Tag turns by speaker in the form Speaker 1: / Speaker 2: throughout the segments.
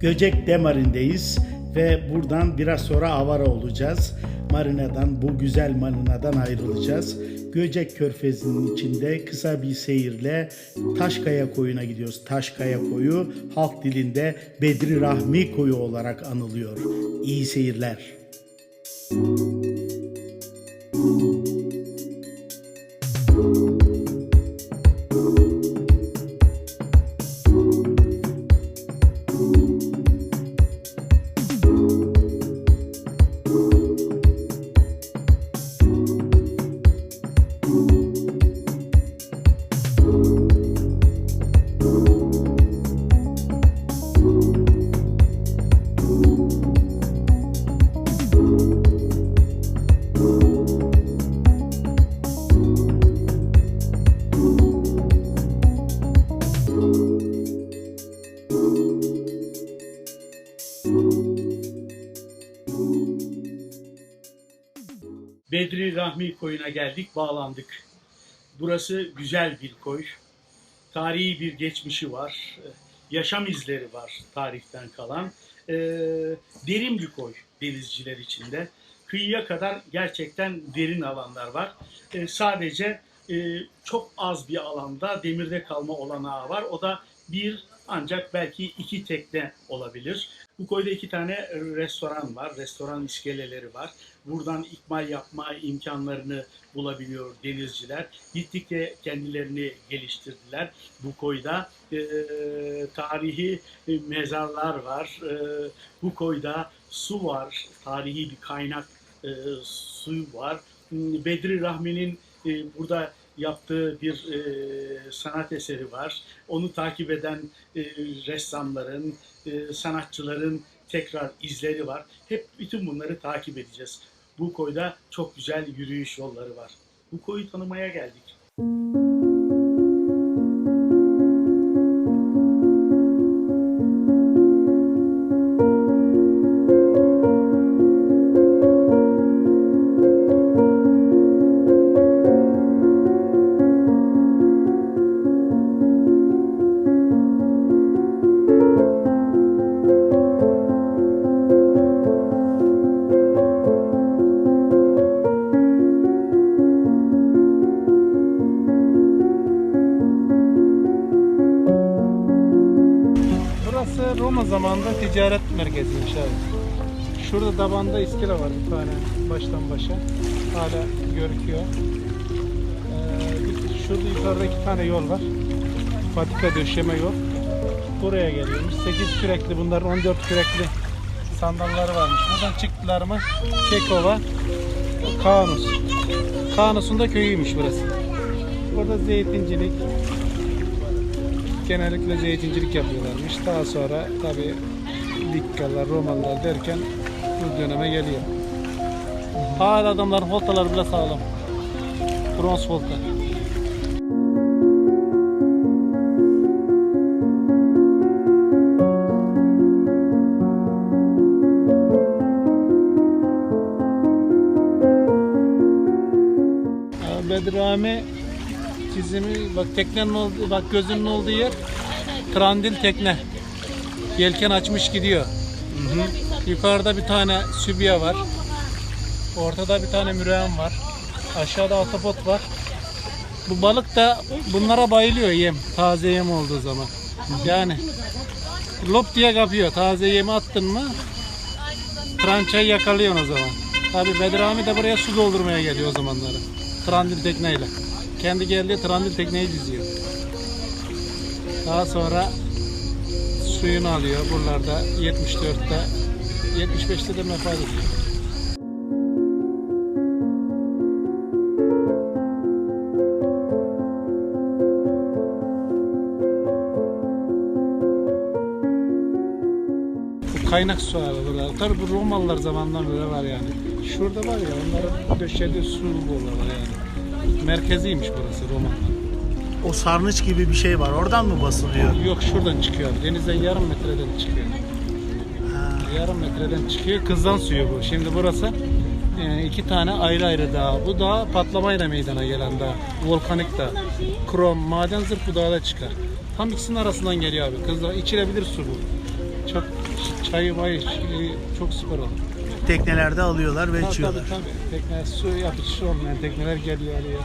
Speaker 1: Göcek Demarin'deyiz ve buradan biraz sonra Avara olacağız. Marinadan, bu güzel marinadan ayrılacağız. Göcek Körfezi'nin içinde kısa bir seyirle Taşkaya Koyu'na gidiyoruz. Taşkaya Koyu halk dilinde Bedri Rahmi Koyu olarak anılıyor. İyi seyirler. Bedri Rahmi Koyu'na geldik, bağlandık. Burası güzel bir koy. Tarihi bir geçmişi var. Yaşam izleri var tarihten kalan. Ee, derin bir koy denizciler içinde. Kıyıya kadar gerçekten derin alanlar var. Ee, sadece e, çok az bir alanda demirde kalma olanağı var. O da bir ancak belki iki tekne olabilir. Bu koyda iki tane restoran var. Restoran iskeleleri var. Buradan ikmal yapma imkanlarını bulabiliyor denizciler. Gittikçe kendilerini geliştirdiler. Bu koyda e, tarihi e, mezarlar var. E, bu koyda su var. Tarihi bir kaynak e, suyu var. Bedri Rahmi'nin e, burada yaptığı bir e, sanat eseri var. Onu takip eden e, ressamların, e, sanatçıların tekrar izleri var. Hep bütün bunları takip edeceğiz. Bu koyda çok güzel yürüyüş yolları var. Bu koyu tanımaya geldik.
Speaker 2: Burası Roma zamanında ticaret merkeziymiş abi. Şurada tabanda iskele var bir tane baştan başa. Hala görüküyor. Ee, şurada yukarıda iki tane yol var. Patika döşeme yol. Buraya geliyormuş. 8 kürekli bunlar 14 kürekli sandalları varmış. Buradan çıktılar mı Kekova, Kanus. Kanus'un da köyüymüş burası. Burada zeytincilik, genellikle zeytincilik yapıyorlarmış. Daha sonra tabi Dikkalar, Romalılar derken bu döneme geliyor. Hala adamların voltaları bile sağlam. Bronz volta. Aa, Bedrami çizimi bak teknenin olduğu bak gözünün olduğu yer Trandil tekne. Yelken açmış gidiyor. Yukarıda bir tane sübiye var. Ortada bir tane müreyen var. Aşağıda atapot var. Bu balık da bunlara bayılıyor yem. Taze yem olduğu zaman. Yani lop diye kapıyor. Taze yemi attın mı trançayı yakalıyorsun o zaman. Tabi Bedrami de buraya su doldurmaya geliyor o zamanları. Trandil tekneyle. Kendi geldiği trandil tekneyi diziyor. Daha sonra suyunu alıyor buralarda 74'te 75'te de vefat ediyor. Bu kaynak su abi burada. Tabii bu Romalılar zamanından beri var yani. Şurada var ya onların döşediği su buralar yani. Merkeziymiş burası Romalılar.
Speaker 1: O sarnıç gibi bir şey var. Oradan mı basılıyor?
Speaker 2: Yok şuradan çıkıyor. Denizden yarım metreden çıkıyor. Yarım metreden çıkıyor. Kızdan suyu bu. Şimdi burası e, iki tane ayrı ayrı dağ. Bu dağ patlamayla meydana gelen dağ. Volkanik dağ. Krom, maden zırh bu dağda çıkar. Tam ikisinin arasından geliyor abi. Kızlar içilebilir su bu. Çok çayı bayı şey, çok süper olur.
Speaker 1: Teknelerde alıyorlar ve
Speaker 2: Tabii
Speaker 1: içiyorlar.
Speaker 2: tabii. tabii. Tekne su yapıcısı olmayan tekneler geliyor alıyor.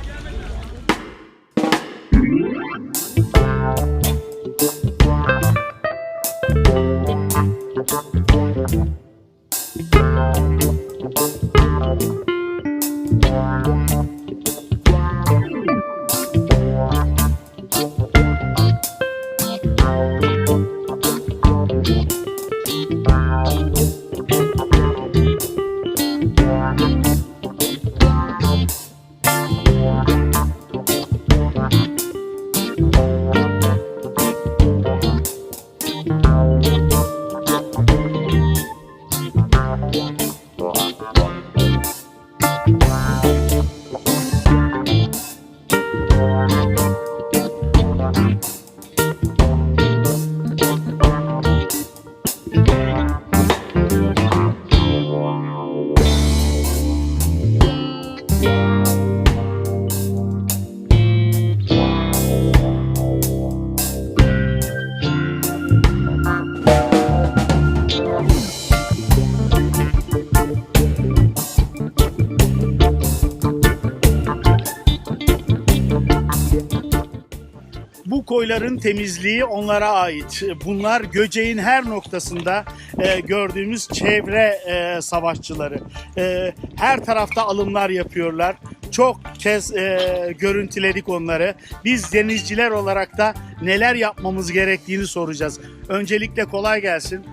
Speaker 1: Bu koyların temizliği onlara ait. Bunlar Göceğin her noktasında e, gördüğümüz çevre e, savaşçıları. E, her tarafta alımlar yapıyorlar. Çok kez e, görüntüledik onları. Biz denizciler olarak da neler yapmamız gerektiğini soracağız. Öncelikle kolay gelsin.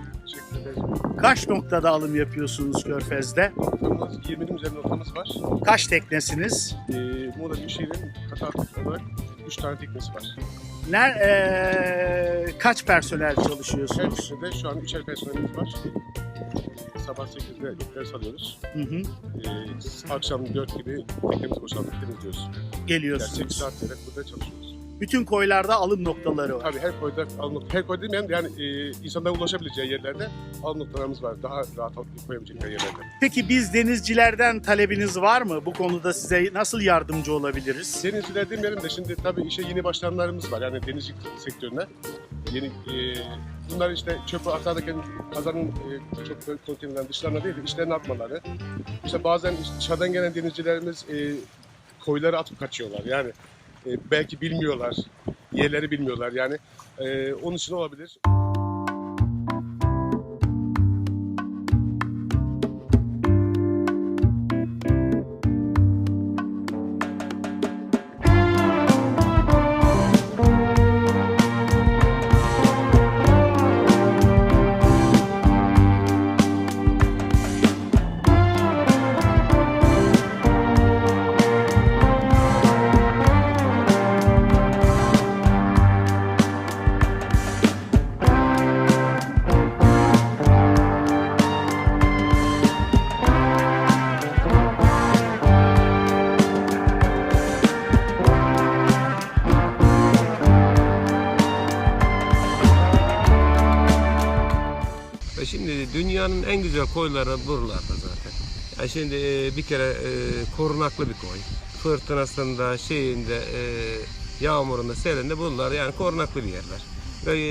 Speaker 1: Kaç noktada alım yapıyorsunuz Körfez'de?
Speaker 3: Noktamız 20'nin üzerinde noktamız var.
Speaker 1: Kaç teknesiniz?
Speaker 3: Ee, Muğla Büyükşehir'in Katar olarak 3 tane teknesi var.
Speaker 1: Ner, e, kaç personel çalışıyorsunuz?
Speaker 3: birinde şu an 3'er personelimiz var. Sabah 8'de ders alıyoruz.
Speaker 1: Hı hı,
Speaker 3: Ee, akşam 4 gibi teknemizi boşaltıp temizliyoruz. Yani 8
Speaker 1: geliyorsunuz.
Speaker 3: saat vererek burada çalışıyoruz.
Speaker 1: Bütün koylarda alım noktaları var.
Speaker 3: Tabii her koyda alım nokta, her koy demeyen yani e, insanların ulaşabileceği yerlerde alım noktalarımız var. Daha rahat koyabilecekleri yerlerde.
Speaker 1: Peki biz denizcilerden talebiniz var mı? Bu konuda size nasıl yardımcı olabiliriz?
Speaker 3: Denizciler demeyelim de şimdi tabii işe yeni başlayanlarımız var yani denizcilik sektörüne. Yeni, e, bunlar işte çöpü atarken kazanın e, çöp konteynerlerin dışlarına değil de içlerine atmaları. İşte bazen dışarıdan gelen denizcilerimiz e, koyları atıp kaçıyorlar yani. E, belki bilmiyorlar, yerleri bilmiyorlar yani. E, onun için olabilir.
Speaker 4: Koyları buralarda zaten. Ya şimdi e, bir kere e, korunaklı bir koy. Fırtınasında, şeyinde, e, yağmurunda, selinde bunlar yani korunaklı bir yerler. Ve e,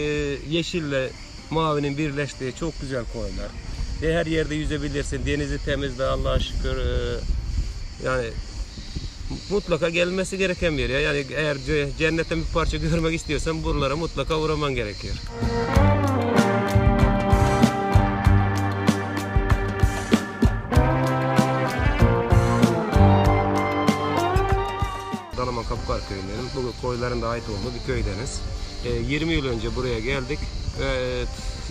Speaker 4: yeşille mavinin birleştiği çok güzel koylar. Ve her yerde yüzebilirsin. Denizi temizde Allah'a şükür. e, yani mutlaka gelmesi gereken bir yer. Yani eğer ce- cennetten bir parça görmek istiyorsan buralara mutlaka uğraman gerekiyor. Koyların da ait olduğu bir köydeniz. Ee, 20 yıl önce buraya geldik. Ee,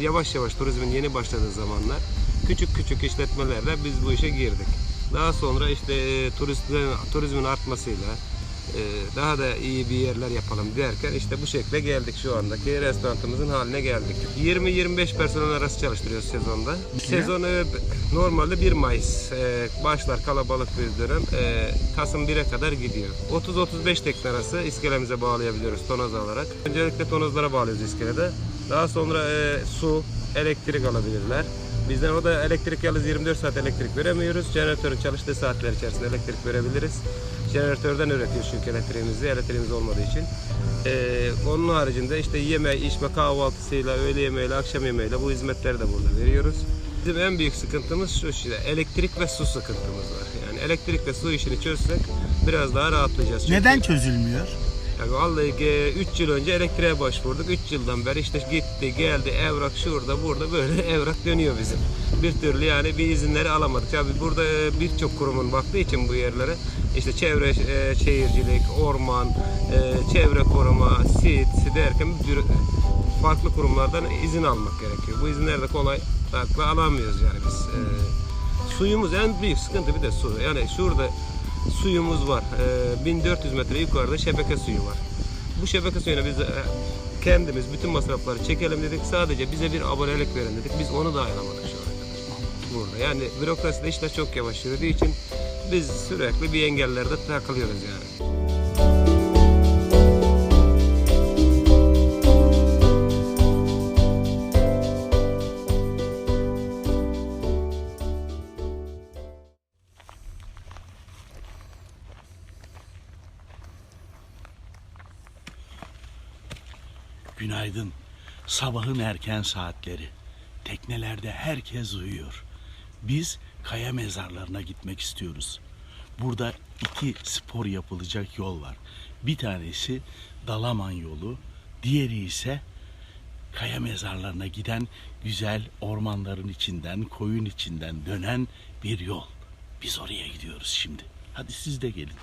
Speaker 4: yavaş yavaş turizmin yeni başladığı zamanlar küçük küçük işletmelerle biz bu işe girdik. Daha sonra işte e, turistlerin, turizmin artmasıyla daha da iyi bir yerler yapalım derken işte bu şekilde geldik şu andaki restoranımızın haline geldik. 20-25 personel arası çalıştırıyoruz sezonda. Sezon e, normalde 1 Mayıs e, başlar kalabalık bir dönem. E, Kasım 1'e kadar gidiyor. 30-35 tekne arası iskelemize bağlayabiliyoruz tonoz olarak. Öncelikle tonozlara bağlıyoruz iskelede. Daha sonra e, su, elektrik alabilirler. Bizden o da elektrik yalnız 24 saat elektrik veremiyoruz. Jeneratörün çalıştığı saatler içerisinde elektrik verebiliriz. Jeneratörden üretiyoruz çünkü elektriğimizi, elektriğimiz olmadığı için. Ee, onun haricinde işte yeme, içme, kahvaltısıyla, öğle yemeğiyle, akşam yemeğiyle bu hizmetleri de burada veriyoruz. Bizim en büyük sıkıntımız şu işte elektrik ve su sıkıntımız var. Yani elektrik ve su işini çözsek biraz daha rahatlayacağız. Çünkü-
Speaker 1: Neden çözülmüyor?
Speaker 4: Yani vallahi 3 yıl önce elektriğe başvurduk. 3 yıldan beri işte gitti geldi evrak şurada burada böyle evrak dönüyor bizim. Bir türlü yani bir izinleri alamadık. Tabii burada e, birçok kurumun baktığı için bu yerlere işte çevre e, şehircilik, orman, e, çevre koruma, sit derken bir farklı kurumlardan izin almak gerekiyor. Bu izinleri de kolaylıkla alamıyoruz yani biz. E, suyumuz en büyük sıkıntı bir de su. Yani şurada suyumuz var. Ee, 1400 metre yukarıda şebeke suyu var. Bu şebeke suyuna biz e, kendimiz bütün masrafları çekelim dedik. Sadece bize bir abonelik verin dedik. Biz onu da ayarlamadık şu ana. Burada. Yani bürokraside işler çok yavaş yürüdüğü için biz sürekli bir engellerde takılıyoruz yani.
Speaker 1: Sabahın erken saatleri. Teknelerde herkes uyuyor. Biz kaya mezarlarına gitmek istiyoruz. Burada iki spor yapılacak yol var. Bir tanesi Dalaman yolu, diğeri ise kaya mezarlarına giden güzel ormanların içinden, koyun içinden dönen bir yol. Biz oraya gidiyoruz şimdi. Hadi siz de gelin.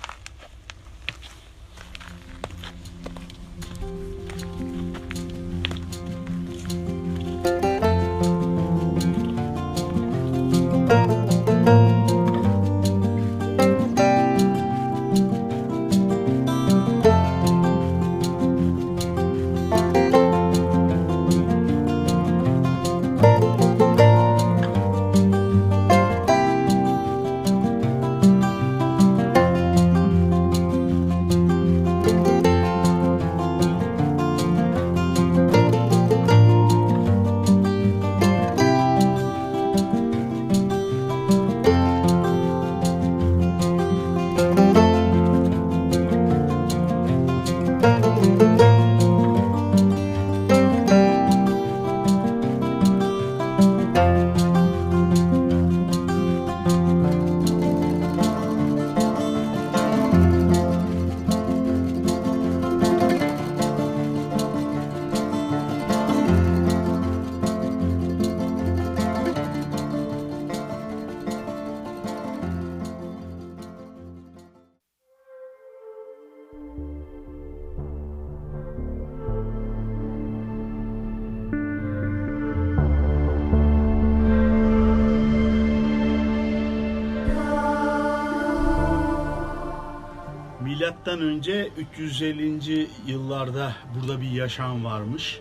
Speaker 1: Milattan önce 350. yıllarda burada bir yaşam varmış.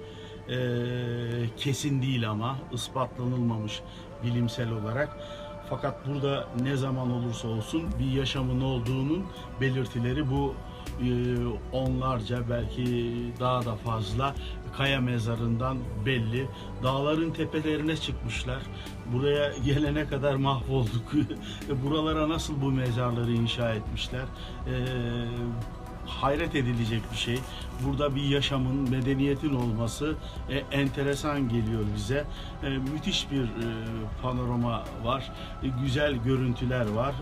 Speaker 1: Ee, kesin değil ama ispatlanılmamış bilimsel olarak. Fakat burada ne zaman olursa olsun bir yaşamın olduğunun belirtileri bu e, onlarca belki daha da fazla kaya mezarından belli. Dağların tepelerine çıkmışlar. Buraya gelene kadar mahvolduk. Buralara nasıl bu mezarları inşa etmişler? Hayret edilecek bir şey. Burada bir yaşamın, medeniyetin olması e, enteresan geliyor bize. E, müthiş bir e, panorama var. E, güzel görüntüler var.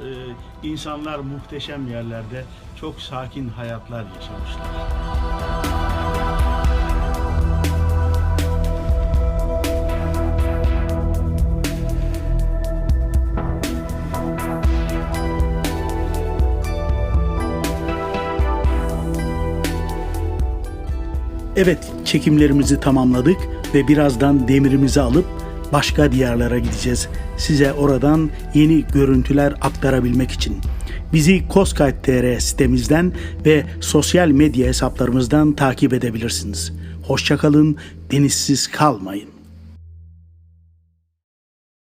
Speaker 1: E, insanlar muhteşem yerlerde çok sakin hayatlar yaşamışlar. Evet, çekimlerimizi tamamladık ve birazdan demirimizi alıp başka diyarlara gideceğiz. Size oradan yeni görüntüler aktarabilmek için. Bizi Koskayt.tr sitemizden ve sosyal medya hesaplarımızdan takip edebilirsiniz. Hoşçakalın, denizsiz kalmayın.